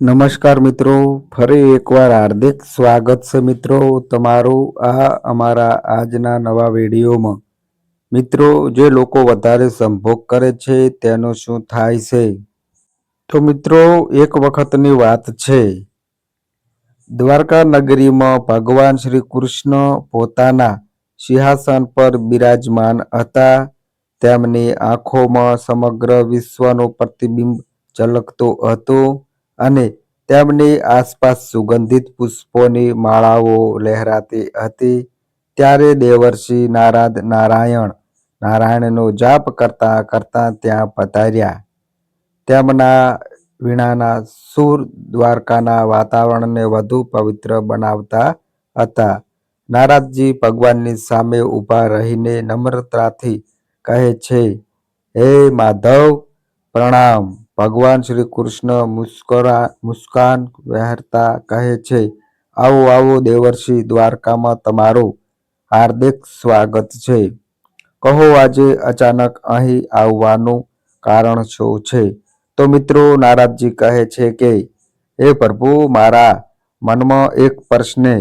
નમસ્કાર મિત્રો, ફરી એકવાર હાર્દિક સ્વાગત છે મિત્રો તમારું આ અમારા આજના નવા વિડીયોમાં. મિત્રો, જે લોકો વધારે સંભોગ કરે છે તેનું શું થાય છે? તો મિત્રો, એક વખતની વાત છે. દ્વારકા નગરીમાં ભગવાન શ્રી કૃષ્ણ પોતાના સિંહાસન પર બિરાજમાન હતા. તેમની આંખોમાં સમગ્ર વિશ્વનો પ્રતિબિંબ ઝલકતો હતું. અને તેમની આસપાસ સુગંધિત પુષ્પોની માળાઓ લહેરાતી હતી. ત્યારે દેવર્ષિ નારાદ નારાયણ નારાયણનો જાપ કરતા કરતા ત્યાં પધાર્યા. તેમના વીણાના સૂર દ્વારકાના વાતાવરણને વધુ પવિત્ર બનાવતા હતા. નારાદજી ભગવાનની સામે ઊભા રહીને નમ્રતાથી કહે છે, હે માધવ, પ્રણામ. ભગવાન શ્રી કૃષ્ણ મુસ્કરા, મુસ્કાન વહેરતા કહે છે, આવો આવો દેવર્ષિ દ્વારકામાં તમારું હાર્દિક સ્વાગત છે. કહો આજે અચાનક અહીં આવવાનું કારણ શું છે? તો મિત્રો નારાજજી કહે છે કે, હે પ્રભુ, મારા મનમાં એક પ્રશ્ને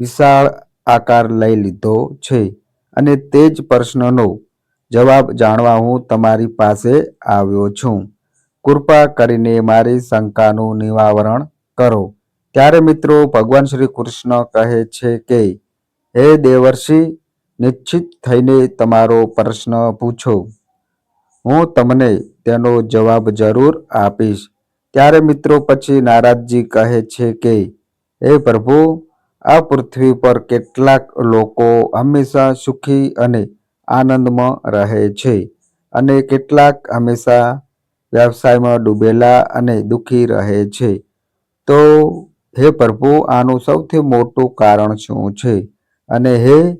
વિશાળ આકાર લઈ લીધો છે અને તે જ પ્રશ્નનો જવાબ જાણવા હું તમારી પાસે આવ્યો છું. કૃપા કરીને મારી શંકાનું નિવારણ કરો. ત્યારે મિત્રો ભગવાન શ્રી કૃષ્ણ કહે છે કે, હે દેવર્ષિ, નિશ્ચિત થઈને તમારો પ્રશ્ન પૂછો. હું તમને તેનો જવાબ જરૂર આપીશ. ત્યારે મિત્રો પછી નારાજજી કહે છે કે, હે પ્રભુ, આ પૃથ્વી પર કેટલાક લોકો હંમેશા સુખી અને આનંદમાં રહે છે અને કેટલાક હંમેશા વ્યવસાયમાં ડૂબેલા અને દુઃખી રહે છે. તો હે પ્રભુ, આનું સૌથી મોટું કારણ શું છે? અને હે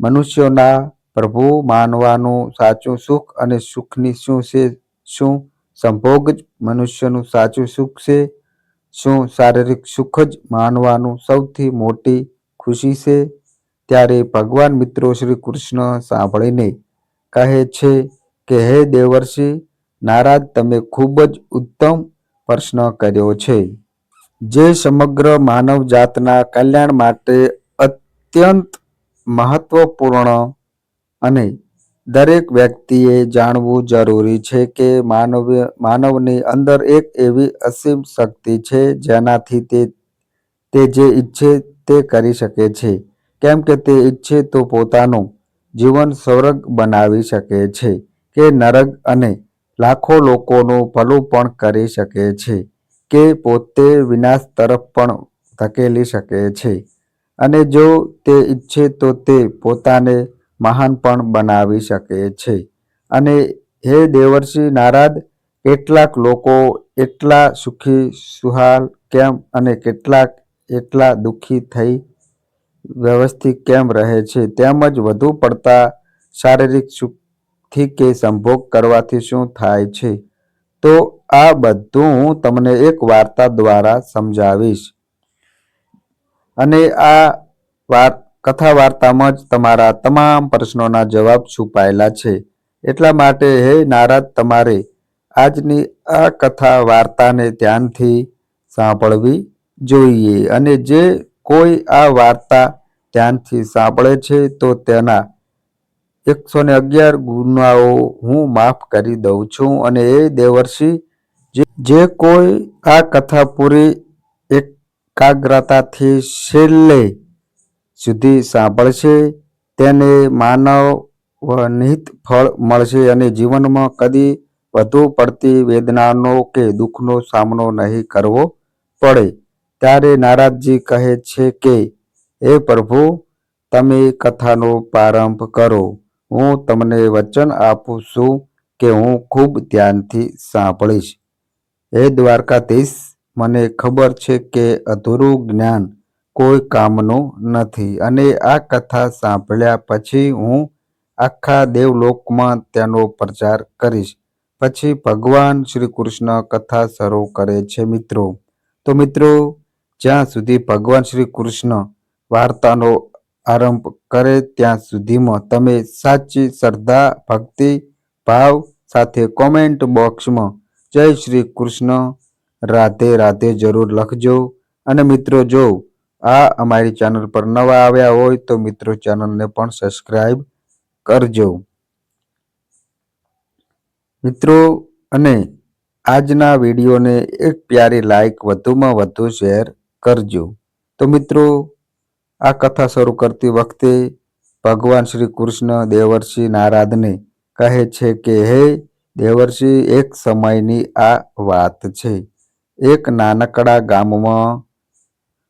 મનુષ્યોના પ્રભુ, માનવાનું સાચું સુખ અને સુખની શું છે? શું સંભોગ જ મનુષ્યનું સાચું સુખ છે? શું શારીરિક સુખ જ માનવાનું સૌથી મોટી ખુશી છે? ત્યારે ભગવાન મિત્રો શ્રી કૃષ્ણ સાંભળીને કહે છે કે, હે દેવર્ષિ નારાજ તમે ખૂબ જ ઉત્તમ પ્રશ્ન કર્યો છે. જે સમગ્ર માનવ જાતના કલ્યાણ માટે અત્યંત મહત્વપૂર્ણ અને દરેક વ્યક્તિએ જાણવું જરૂરી છે કે માનવ માનવની અંદર એક એવી અસીમ શક્તિ છે જેનાથી તે તે જે ઈચ્છે તે કરી શકે છે. કેમ કે તે ઈચ્છે તો પોતાનું જીવન સ્વર્ગ બનાવી શકે છે કે નરક અને લાખો લોકોનું ભલું પણ કરી શકે છે કે પોતે વિનાશ તરફ પણ ધકેલી શકે છે. અને જો તે ઈચ્છે તો તે પોતાને મહાન પણ બનાવી શકે છે. અને હે દેવર્ષિ નારાદ, કેટલાક લોકો એટલા સુખી, સુહાલ કેમ અને કેટલાક એટલા દુઃખી થઈ વ્યવસ્થિત કેમ રહે છે? તેમજ વધુ પડતા શારીરિક સુખથી કે સંભોગ કરવાથી શું થાય છે? તો આ બધું હું તમને એક વાર્તા દ્વારા સમજાવીશ. અને આ વાત કથા વાર્તામાં જ તમારા તમામ પ્રશ્નોના જવાબ છુપાયેલા છે. એટલા માટે હે નારદ તમારે આજની આ કથા વાર્તાને ધ્યાનથી સાંભળવી જોઈએ. અને જે કોઈ આ વાર્તા ધ્યાનથી સાંભળે છે તો તેના એકસો ને અગિયાર ગુનાઓ હું માફ કરી દઉં છું અને એ દેવર્ષિ જે કોઈ આ કથા પૂરી એકાગ્રતાથી છેલ્લે સુધી સાંભળશે, તેને માનવ નિહિત ફળ મળશે અને જીવનમાં કદી વધુ પડતી વેદનાનો કે દુઃખનો સામનો નહીં કરવો પડે. ત્યારે નારાજજી કહે છે કે, હે પ્રભુ, તમે કથાનો પ્રારંભ કરો. હું તમને વચન આપું છું કે હું ખૂબ ધ્યાનથી સાંભળીશ. હે દ્વારકાધીશ, મને ખબર છે કે અધૂરું જ્ઞાન કોઈ કામનું નથી અને આ કથા સાંભળ્યા પછી હું આખા દેવલોકમાં તેનો પ્રચાર કરીશ. પછી ભગવાન શ્રી કૃષ્ણ કથા શરૂ કરે છે મિત્રો. તો મિત્રો, જ્યાં સુધી ભગવાન શ્રી કૃષ્ણ વાર્તાનો આરંભ કરે ત્યાં સુધીમાં. તમે સાચી શ્રદ્ધા, ભક્તિ, ભાવ સાથે કોમેન્ટ બોક્સમાં જય શ્રી કૃષ્ણ, રાધે રાધે જરૂર લખજો. અને મિત્રો, જો આ અમારી ચેનલ પર નવા આવ્યા હોય તો મિત્રો ચેનલને પણ સબસ્ક્રાઈબ કરજો. મિત્રો, અને આજના વિડીયોને એક પ્યારી લાઈક વધુમાં વધુ શેર કરજો. તો મિત્રો આ કથા શરૂ કરતી વખતે ભગવાન શ્રી કૃષ્ણ દેવર્ષિ નારાદને કહે છે કે, હે દેવર્ષિ, એક સમયની આ વાત છે. એક નાનકડા ગામમાં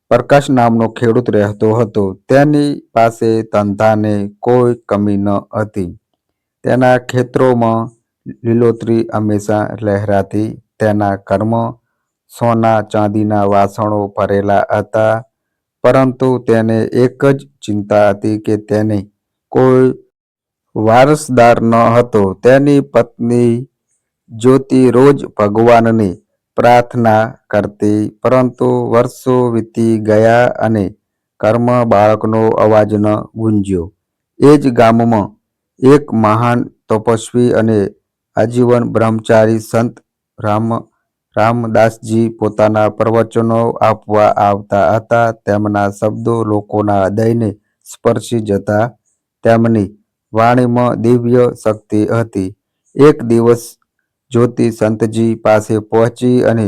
પ્રકાશ નામનો ખેડૂત રહેતો હતો. તેની પાસે ધંધાને કોઈ કમી ન હતી. તેના ખેતરોમાં લીલોતરી હંમેશા લહેરાતી. તેના કર્મ સોના ચાંદીના વાસણો ભરેલા હતા. પરંતુ તેને એક જ ચિંતા હતી કે તેને કોઈ વારસદાર ન હતો. તેની પત્ની જ્યોતિ રોજ ભગવાનની પ્રાર્થના કરતી, પરંતુ વર્ષો વીતી ગયા અને કર્મ બાળકનો અવાજ ન ગુંજ્યો. એ જ ગામમાં એક મહાન તપસ્વી અને આજીવન બ્રહ્મચારી સંત રામ રામદાસજી પોતાના પ્રવચનો આપવા આવતા હતા. તેમના શબ્દો લોકોના હૃદયને સ્પર્શી જતા તેમની વાણીમાં દિવ્ય શક્તિ હતી. એક દિવસ જ્યોતિ સંતજી પાસે પહોંચી અને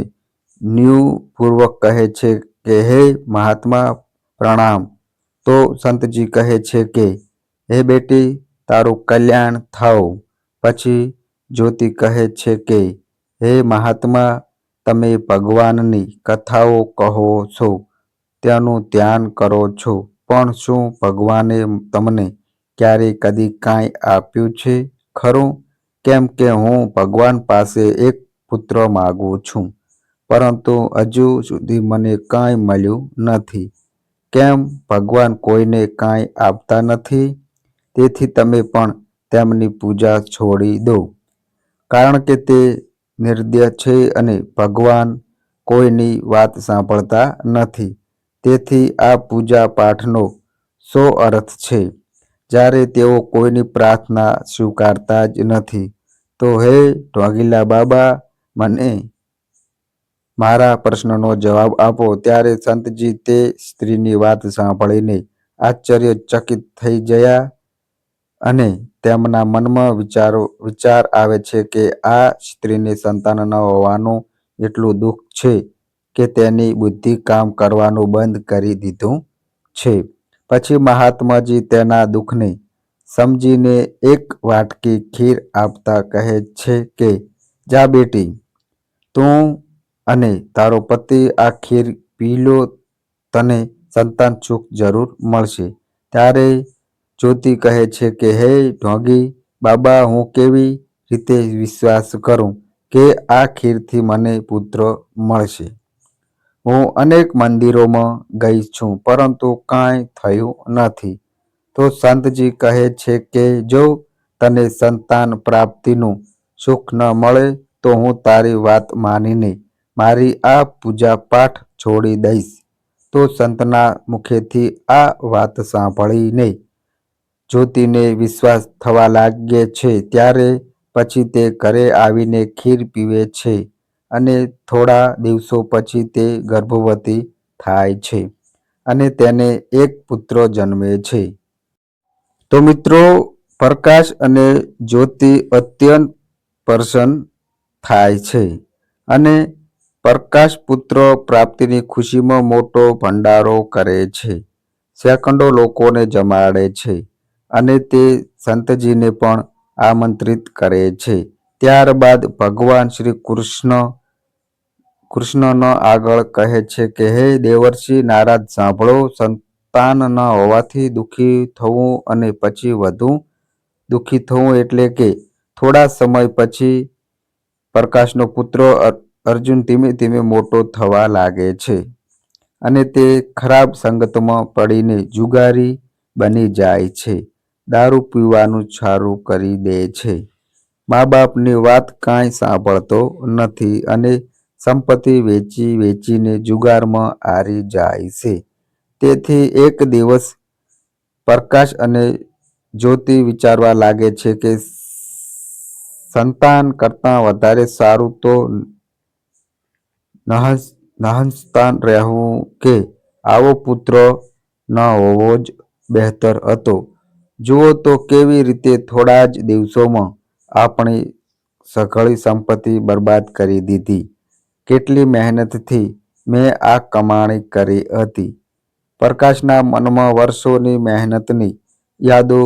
ન્યૂપૂર્વક કહે છે કે, હે મહાત્મા, પ્રણામ. તો સંતજી કહે છે કે, હે બેટી, તારું કલ્યાણ થાવ પછી જ્યોતિ કહે છે કે, હે મહાત્મા તમે ભગવાનની કથાઓ કહો છો, તેનું ધ્યાન કરો છો, પણ શું ભગવાને તમને ક્યારે કદી કાંઈ આપ્યું છે? ખરું? કેમ કે હું ભગવાન પાસે એક પુત્ર માગું છું, પરંતુ હજુ સુધી મને કાંઈ મળ્યું નથી. કેમ? ભગવાન કોઈને કાંઈ આપતા નથી? તેથી તમે પણ તેમની પૂજા છોડી દો. કારણ કે તે નિર્દય છે અને ભગવાન કોઈની વાત સાંભળતા નથી. તેથી આ પૂજા પાઠનો સો અર્થ છે? જ્યારે તેઓ કોઈની પ્રાર્થના સ્વીકારતા જ નથી, તો હે ઢોંગીલા બાબા, મને મારા પ્રશ્નનો જવાબ આપો. ત્યારે સંતજી તે સ્ત્રીની વાત સાંભળીને આશ્ચર્યચકિત થઈ ગયા. અને તેમના મનમાં વિચારો, વિચાર આવે છે કે આ સ્ત્રીને સંતાન ન હોવાનું એટલું દુઃખ છે કે તેની બુદ્ધિ કામ કરવાનું બંધ કરી દીધું છે. પછી મહાત્માજી તેના દુઃખને સમજીને એક વાટકી ખીર આપતા કહે છે કે, જા બેટી, તું અને તારો પતિ આ ખીર પી લો, તને સંતાન સુખ જરૂર મળશે. ત્યારે જ્યોતિ કહે છે કે, હે ઢોંગી, બાબા, હું કેવી રીતે વિશ્વાસ કરું કે આ ખીરથી મને પુત્ર મળશે? હું અનેક મંદિરોમાં ગઈ છું, પરંતુ કાંઈ થયું નથી. તો સંતજી કહે છે કે, જો તને સંતાન પ્રાપ્તિનું સુખ ન મળે, તો હું તારી વાત માનીને મારી આ પૂજા પાઠ છોડી દઈશ. તો સંતના મુખેથી આ વાત સાંભળીને જ્યોતિને વિશ્વાસ થવા લાગે છે, ત્યારે પછી તે ઘરે આવીને ખીર પીવે છે અને થોડા દિવસો પછી તે ગર્ભવતી થાય છે અને તેને એક પુત્ર જન્મે છે. તો મિત્રો, પ્રકાશ અને જ્યોતિ અત્યંત પ્રસન્ન થાય છે અને પ્રકાશ પુત્ર પ્રાપ્તિની ખુશીમાં મોટો ભંડારો કરે છે. સેંકડો લોકોને જમાડે છે. અને તે સંતજીને પણ આમંત્રિત કરે છે. ત્યારબાદ ભગવાન શ્રી કૃષ્ણ, કૃષ્ણનો આગળ કહે છે કે, હે દેવર્ષિ, નારાજ સાંભળો, સંતાન ન હોવાથી દુઃખી થવું અને પછી વધુ દુઃખી થવું એટલે કે થોડા સમય પછી પ્રકાશનો પુત્ર અર્જુન ધીમે ધીમે મોટો થવા લાગે છે અને તે ખરાબ સંગતમાં પડીને જુગારી બની જાય છે. દારૂ પીવાનું સારું કરી દે છે. મા બાપની વાત કાંઈ સાંભળતો નથી અને સંપત્તિ વેચી વેચીને જુગારમાં હારી જાય છે. તેથી એક દિવસ પ્રકાશ અને જ્યોતિ વિચારવા લાગે છે કે સંતાન કરતાં વધારે સારું તો નહસ નહસતા રહેવું કે આવો પુત્ર ન હોવો જ બહેતર હતો. જુઓ તો કેવી રીતે થોડા જ દિવસોમાં આપણી સઘળી સંપત્તિ બરબાદ કરી દીધી. કેટલી મહેનતથી મેં આ કમાણી કરી હતી. પ્રકાશના મનમાં વર્ષોની મહેનતની યાદો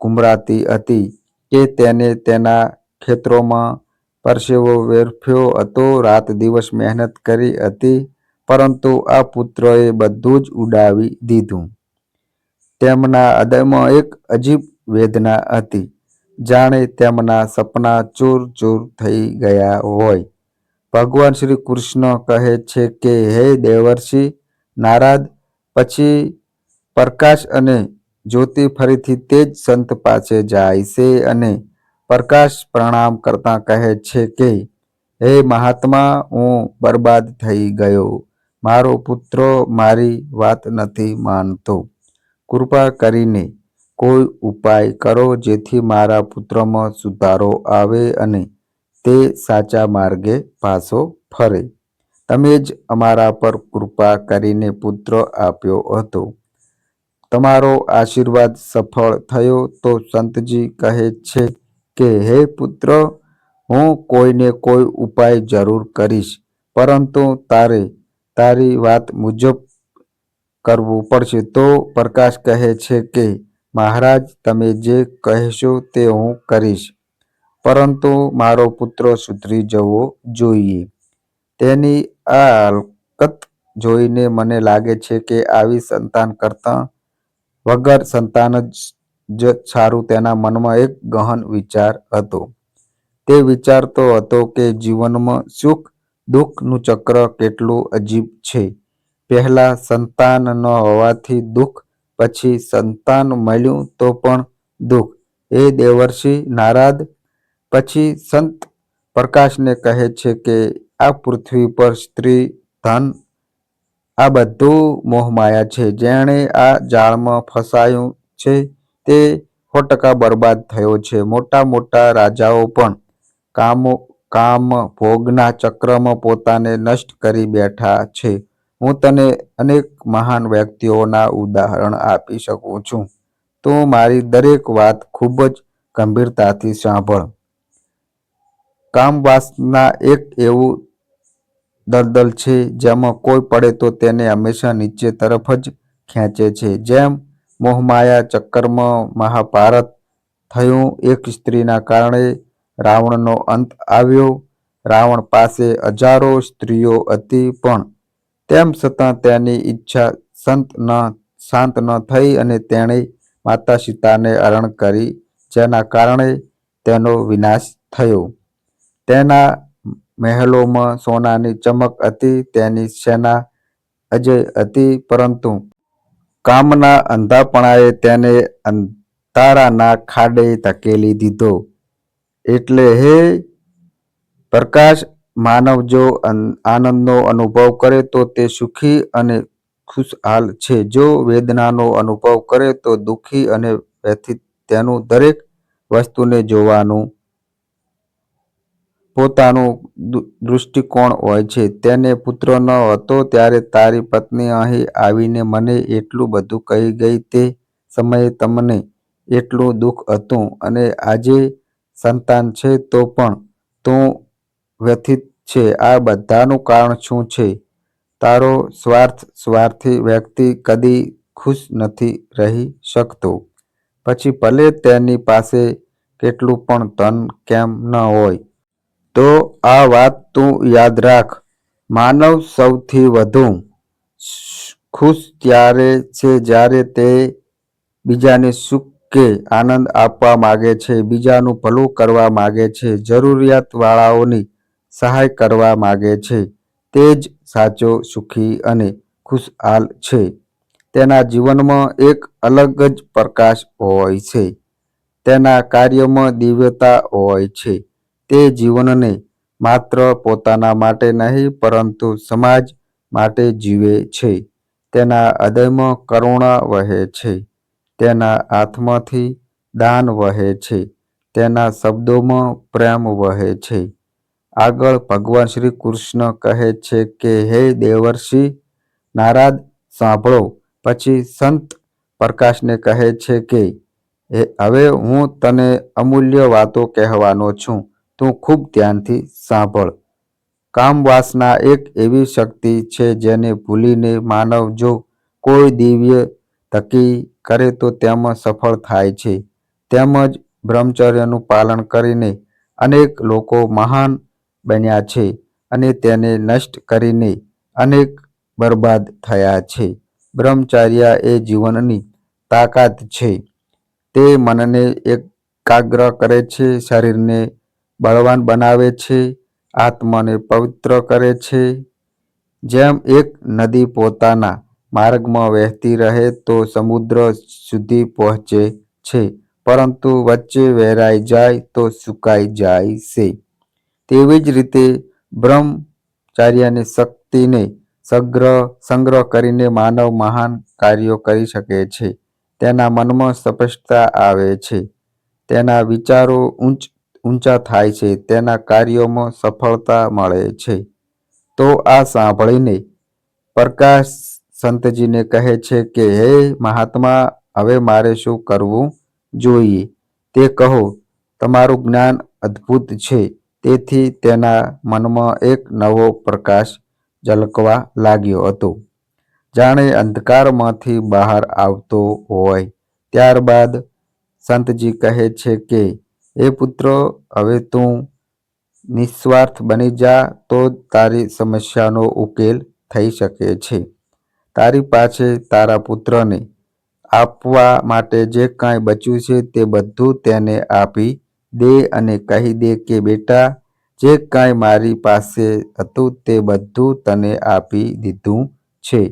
ઘુમરાતી હતી કે તેને તેના ખેતરોમાં પરસેવો વેરફ્યો હતો, રાત દિવસ મહેનત કરી હતી, પરંતુ આ પુત્રએ બધું જ ઉડાવી દીધું. તેમના હૃદયમાં એક અજીબ વેદના હતી. જાણે તેમના સપના ચૂર ચૂર થઈ ગયા હોય. ભગવાન શ્રી કૃષ્ણ કહે છે કે, હે દેવર્ષિ, નારાદ, પછી પ્રકાશ અને જ્યોતિ ફરીથી તે જ સંત પાસે જાય છે અને પ્રકાશ પ્રણામ કરતા કહે છે કે, હે મહાત્મા, હું બરબાદ થઈ ગયો. મારો પુત્ર મારી વાત નથી માનતો. કૃપા કરીને કોઈ ઉપાય કરો જેથી મારા પુત્રમાં સુધારો આવે અને તે સાચા માર્ગે પાછો ફરે. તમે જ અમારા પર કૃપા કરીને પુત્ર આપ્યો હતો. તમારો આશીર્વાદ સફળ થયો તો સંતજી કહે છે કે, હે પુત્ર, હું કોઈને કોઈ ઉપાય જરૂર કરીશ, પરંતુ તારે તારી વાત મુજબ કરવું પડશે. તો પ્રકાશ કહે છે કે, મહારાજ, તમે જે કહેશો તે હું કરીશ. પરંતુ મારો પુત્ર સુધરી જવો જોઈએ. તેની આ હલકત જોઈને મને લાગે છે કે આવી સંતાન કરતાં વગર સંતાન જ સારું તેના મનમાં એક ગહન વિચાર હતો. તે વિચારતો હતો કે જીવનમાં સુખ દુઃખનું ચક્ર કેટલું અજીબ છે. પહેલા સંતાન ન હોવાથી દુઃખ, પછી સંતાન મળ્યું તો પણ દુઃખ. એ દેવર્ષિ નારાદ, પછી સંત પ્રકાશને કહે છે કે, આ પૃથ્વી પર સ્ત્રી, ધન, આ બધું મોહમાયા છે. જેણે આ જાળમાં ફસાયું છે, તે સો ટકા બરબાદ થયો છે. મોટા મોટા રાજાઓ પણ કામો, કામ ભોગના ચક્રમાં પોતાને નષ્ટ કરી બેઠા છે. હું તને અનેક મહાન વ્યક્તિઓના ઉદાહરણ આપી શકું છું. તું મારી દરેક વાત ખૂબ જ ગંભીરતાથી સાંભળ. કામવાસના એક એવું દલદલ છે, જેમાં કોઈ પડે તો તેને હંમેશા નીચે તરફ જ ખેંચે છે. જેમ મોહમાયા ચક્કરમાં મહાભારત થયું, એક સ્ત્રીના કારણે રાવણનો અંત આવ્યો. રાવણ પાસે હજારો સ્ત્રીઓ હતી પણ તેમ છતાં તેની ઈચ્છા સંત ન, શાંત ન થઈ અને તેણે માતા સીતાને હરણ કરી, જેના કારણે તેનો વિનાશ થયો. તેના મહેલોમાં સોનાની ચમક હતી, તેની સેના અજય હતી, પરંતુ કામના અંધાપણાએ તેને અંધારાના ખાડે ધકેલી દીધો. એટલે હે પ્રકાશ માનવ જો આનંદનો અનુભવ કરે તો તે સુખી અને ખુશહાલ છે. જો વેદનાનો અનુભવ કરે તો દુઃખી અને વ્યથિત તેનું દરેક વસ્તુને જોવાનું પોતાનું દૃષ્ટિકોણ હોય છે. તેને પુત્ર ન હતો ત્યારે તારી પત્ની અહીં આવીને મને એટલું બધું કહી ગઈ તે સમયે તમને એટલું દુઃખ હતું અને આજે સંતાન છે તો પણ તું વ્યથિત છે. આ બધાનું કારણ શું છે? તારો સ્વાર્થ સ્વાર્થી વ્યક્તિ કદી ખુશ નથી રહી શકતો. પછી ભલે તેની પાસે કેટલું પણ ધન કેમ ન હોય, તો આ વાત તું યાદ રાખ. માનવ સૌથી વધુ ખુશ ત્યારે છે જ્યારે તે બીજાને સુખ કે આનંદ આપવા માગે છે, બીજાનું ભલું કરવા માગે છે. જરૂરિયાતવાળાઓની સહાય કરવા માગે છે. તે જ સાચો, સુખી અને ખુશહાલ છે. તેના જીવનમાં એક અલગ જ પ્રકાશ હોય છે. તેના કાર્યમાં દિવ્યતા હોય છે. તે જીવનને માત્ર પોતાના માટે નહીં, પરંતુ સમાજ માટે જીવે છે. તેના હૃદયમાં કરુણા વહે છે. તેના હાથમાંથી દાન વહે છે. તેના શબ્દોમાં પ્રેમ વહે છે. આગળ ભગવાન શ્રી કૃષ્ણ કહે છે કે, હે દેવર્ષિ, નારાદ, સાંભળો. પછી સંત પ્રકાશને કહે છે કે હવે હું તને અમૂલ્ય વાતો કહેવાનો છું. તું ખૂબ ધ્યાનથી સાંભળ. કામવાસના એક એવી શક્તિ છે જેને ભૂલીને માનવ જો કોઈ દિવ્ય તકી કરે તો તેમાં સફળ થાય છે. તેમજ બ્રહ્મચર્યનું પાલન કરીને અનેક લોકો મહાન બન્યા છે અને તેને નષ્ટ કરીને અનેક બરબાદ થયા છે. બ્રહ્મચાર્ય એ જીવનની તાકાત છે. તે મનને એકાગ્ર કરે છે, શરીરને બળવાન બનાવે છે, આત્માને પવિત્ર કરે છે. જેમ એક નદી પોતાના માર્ગમાં વહેતી રહે તો સમુદ્ર સુધી પહોંચે છે, પરંતુ વચ્ચે વહેરાઈ જાય તો સુકાઈ જાય છે. તેવી જ રીતે બ્રહ્મચાર્યની શક્તિને સંગ્રહ સંગ્રહ કરીને માનવ મહાન કાર્યો કરી શકે છે. તેના મનમાં સ્પષ્ટતા આવે છે. તેના વિચારો ઊંચ, ઊંચા થાય છે. તેના કાર્યોમાં સફળતા મળે છે. તો આ સાંભળીને પ્રકાશ સંતજીને કહે છે કે, હે મહાત્મા, હવે મારે શું કરવું જોઈએ? તે કહો, તમારું જ્ઞાન અદ્ભુત છે. તેથી તેના મનમાં એક નવો પ્રકાશ ઝલકવા લાગ્યો હતો. જાણે અંધકારમાંથી બહાર આવતો હોય. ત્યારબાદ સંતજી કહે છે કે એ પુત્ર, હવે તું નિસ્વાર્થ બની જા, તો તારી સમસ્યાનો ઉકેલ થઈ શકે છે. તારી પાસે તારા પુત્રને આપવા માટે જે કાંઈ બચ્યું છે તે બધું તેને આપી દે અને કહી દે કે, બેટા, જે કાંઈ મારી પાસે હતું તે બધું તને આપી દીધું છે.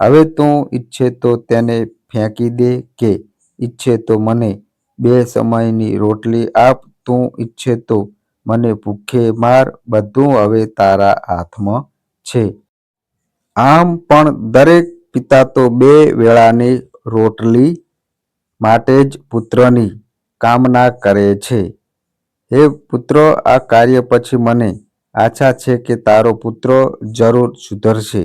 હવે તું ઈચ્છે તો તેને ફેંકી દે કે, ઈચ્છે તો મને બે સમયની રોટલી આપ. તું ઈચ્છે તો મને ભૂખે માર. બધું હવે તારા હાથમાં છે. આમ પણ દરેક પિતા તો બે વેળાની રોટલી માટે જ પુત્રની કામના કરે છે. હે પુત્ર, આ કાર્ય પછી મને આશા છે કે તારો પુત્ર જરૂર સુધરશે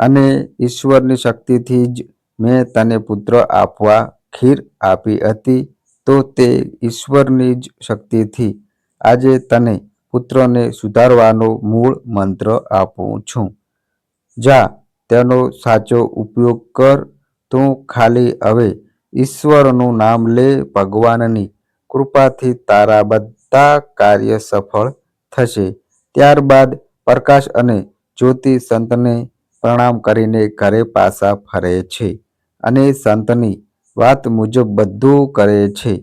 અને ઈશ્વરની શક્તિથી જ મેં તને પુત્ર આપવા ખીર આપી હતી. તો તે ઈશ્વરની જ શક્તિથી આજે તને પુત્રને સુધારવાનો મૂળ મંત્ર આપું છું. જા, તેનો સાચો ઉપયોગ કર. તું ખાલી હવે ઈશ્વરનું નામ લે ભગવાનની કૃપાથી તારા બધા કાર્ય સફળ થશે. ત્યારબાદ પ્રકાશ અને જ્યોતિ સંતને પ્રણામ કરીને ઘરે પાછા ફરે છે અને સંતની વાત મુજબ બધું કરે છે.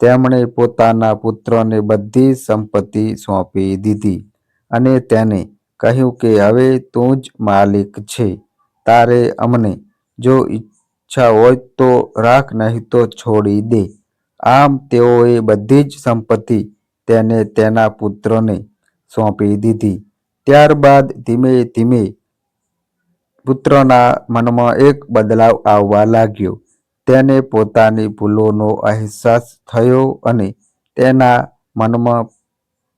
તેમણે પોતાના પુત્રને બધી સંપત્તિ સોંપી દીધી અને તેને કહ્યું કે, હવે તું જ માલિક છે. તારે અમને જો ઈચ્છા હોય તો રાખ, નહીં તો છોડી દે. આમ તેઓએ બધી જ સંપત્તિ તેને તેના પુત્રને સોંપી દીધી. ત્યારબાદ ધીમે ધીમે પુત્રના મનમાં એક બદલાવ આવવા લાગ્યો. તેને પોતાની ભૂલોનો અહેસાસ થયો અને તેના મનમાં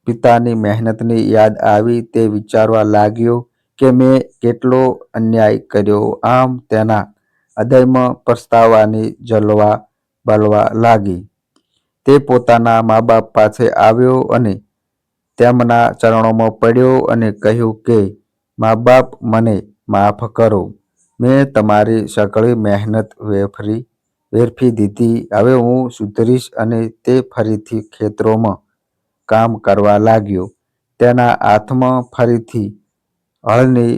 પિતાની મહેનતની યાદ આવી તે વિચારવા લાગ્યો કે મેં કેટલો અન્યાય કર્યો. આમ તેના હૃદયમાં પસ્તાવાની જલવા બળવા લાગી. તે પોતાના મા બાપ પાસે આવ્યો અને તેમના ચરણોમાં પડ્યો અને કહ્યું કે મા બાપ મને માફ કરો. મેં તમારી સકળી મહેનત વેફરી, વેરફી દીધી. હવે હું સુધરીશ અને તે ફરીથી ખેતરોમાં કામ કરવા લાગ્યો. તેના હાથમાં ફરીથી હળની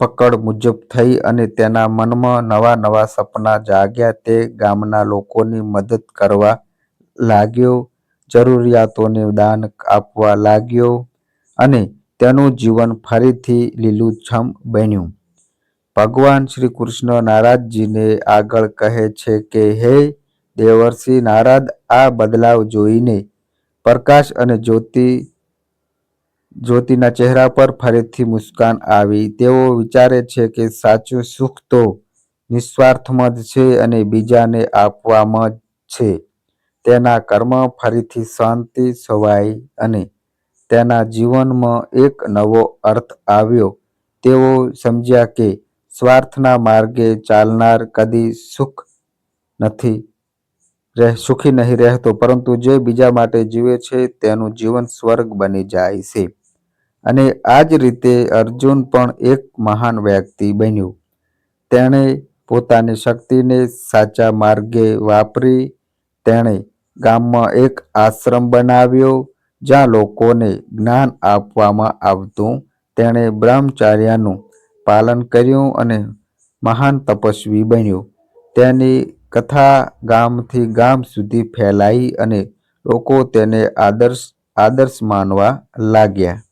પકડ મુજબ થઈ અને તેના મનમાં નવા નવા સપના જાગ્યા તે ગામના લોકોની મદદ કરવા લાગ્યો, જરૂરિયાતોને દાન આપવા લાગ્યો અને તેનું જીવન ફરીથી લીલુંછમ બન્યું. ભગવાન શ્રી કૃષ્ણ નારાજજીને આગળ કહે છે કે, હે દેવર્ષિ નારાદ, આ બદલાવ જોઈને પ્રકાશ અને જ્યોતિ જ્યોતિના ચહેરા પર ફરીથી મુસ્કાન આવી. તેઓ વિચારે છે કે સાચું સુખ તો નિસ્વાર્થમાં જ છે અને બીજાને આપવામાં જ છે. તેના કર્મ ફરીથી શાંતિ છવાઈ અને તેના જીવનમાં એક નવો અર્થ આવ્યો. તેઓ સમજ્યા કે સ્વાર્થના માર્ગે ચાલનાર કદી સુખ નથી રહે, સુખી નહીં રહેતો, પરંતુ જે બીજા માટે જીવે છે તેનું જીવન સ્વર્ગ બની જાય છે. અને આ જ રીતે અર્જુન પણ એક મહાન વ્યક્તિ બન્યું. તેણે પોતાની શક્તિને સાચા માર્ગે વાપરી, તેણે ગામમાં એક આશ્રમ બનાવ્યો જ્યાં લોકોને જ્ઞાન આપવામાં આવતું. તેણે બ્રહ્મચાર્યનું પાલન કર્યું અને મહાન તપસ્વી બન્યો. તેની કથા ગામથી ગામ સુધી ફેલાઈ અને લોકો તેને આદર્શ આદર્શ માનવા લાગ્યા.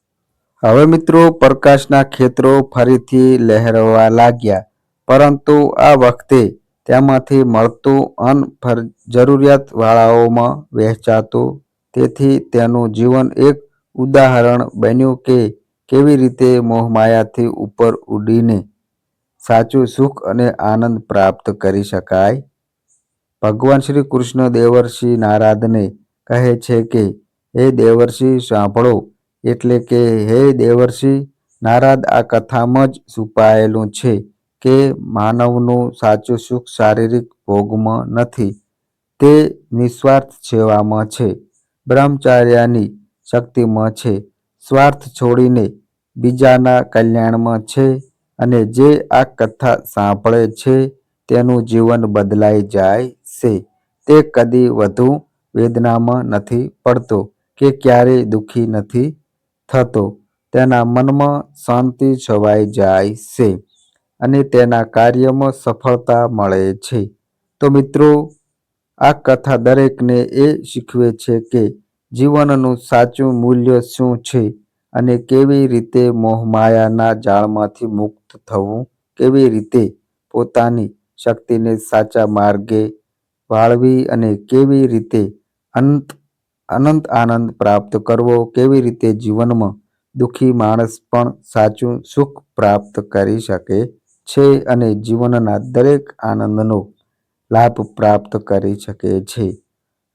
હવે મિત્રો પ્રકાશના ખેતરો ફરીથી લહેરવા લાગ્યા, પરંતુ આ વખતે તેમાંથી મળતું અન્ન જરૂરિયાતવાળાઓમાં વહેંચાતું, તેથી તેનું જીવન એક ઉદાહરણ બન્યું કે કેવી રીતે મોહમાયાથી ઉપર ઉડીને સાચું સુખ અને આનંદ પ્રાપ્ત કરી શકાય? ભગવાન શ્રી કૃષ્ણ દેવર્ષિ નારાદને કહે છે કે, હે દેવર્ષિ, સાંભળો એટલે કે, હે દેવર્ષિ, નારાદ આ કથામાં જ છુપાયેલું છે કે માનવનું સાચું સુખ શારીરિક ભોગમાં નથી. તે નિસ્વાર્થ સેવામાં છે, બ્રહ્મચર્યની શક્તિમાં છે. સ્વાર્થ છોડીને બીજાના કલ્યાણમાં છે અને જે આ કથા સાંભળે છે તેનું જીવન બદલાઈ જાય છે. તે કદી વધુ વેદનામાં નથી પડતો કે ક્યારેય દુઃખી નથી. થતો, તેના મનમાં શાંતિ છવાઈ જાય છે અને તેના કાર્યમાં સફળતા મળે છે. તો મિત્રો, આ કથા દરેકને એ શીખવે છે કે જીવનનું સાચું મૂલ્ય શું છે અને કેવી રીતે મોહમાયાના જાળમાંથી મુક્ત થવું, કેવી રીતે પોતાની શક્તિને સાચા માર્ગે વાળવી અને કેવી રીતે અંત અનંત આનંદ પ્રાપ્ત કરવો, કેવી રીતે જીવનમાં દુઃખી માણસ પણ સાચું સુખ પ્રાપ્ત કરી શકે છે અને જીવનના દરેક આનંદનો લાભ પ્રાપ્ત કરી શકે છે.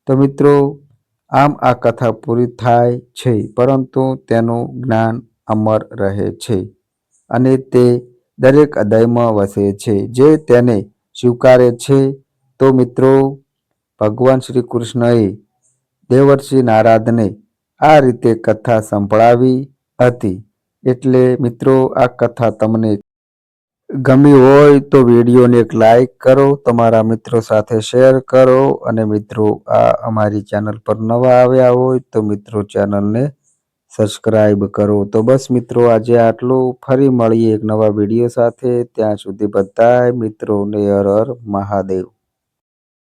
તો મિત્રો, આમ આ કથા પૂરી થાય છે, પરંતુ તેનું જ્ઞાન અમર રહે છે અને તે દરેક હૃદયમાં વસે છે. જે તેને સ્વીકારે છે, તો મિત્રો, ભગવાન શ્રી કૃષ્ણએ દેવર્ષિ નારાદને આ રીતે કથા સંભળાવી હતી. એટલે મિત્રો, આ કથા તમને ગમી હોય તો વિડીયોને એક લાઈક કરો, તમારા મિત્રો સાથે શેર કરો અને મિત્રો, આ અમારી ચેનલ પર નવા આવ્યા હોય તો મિત્રો ચેનલને સબસ્ક્રાઈબ કરો. તો બસ મિત્રો, આજે આટલું. ફરી મળીએ એક નવા વીડિયો સાથે. ત્યાં સુધી બધાય મિત્રોને હર હર મહાદેવ.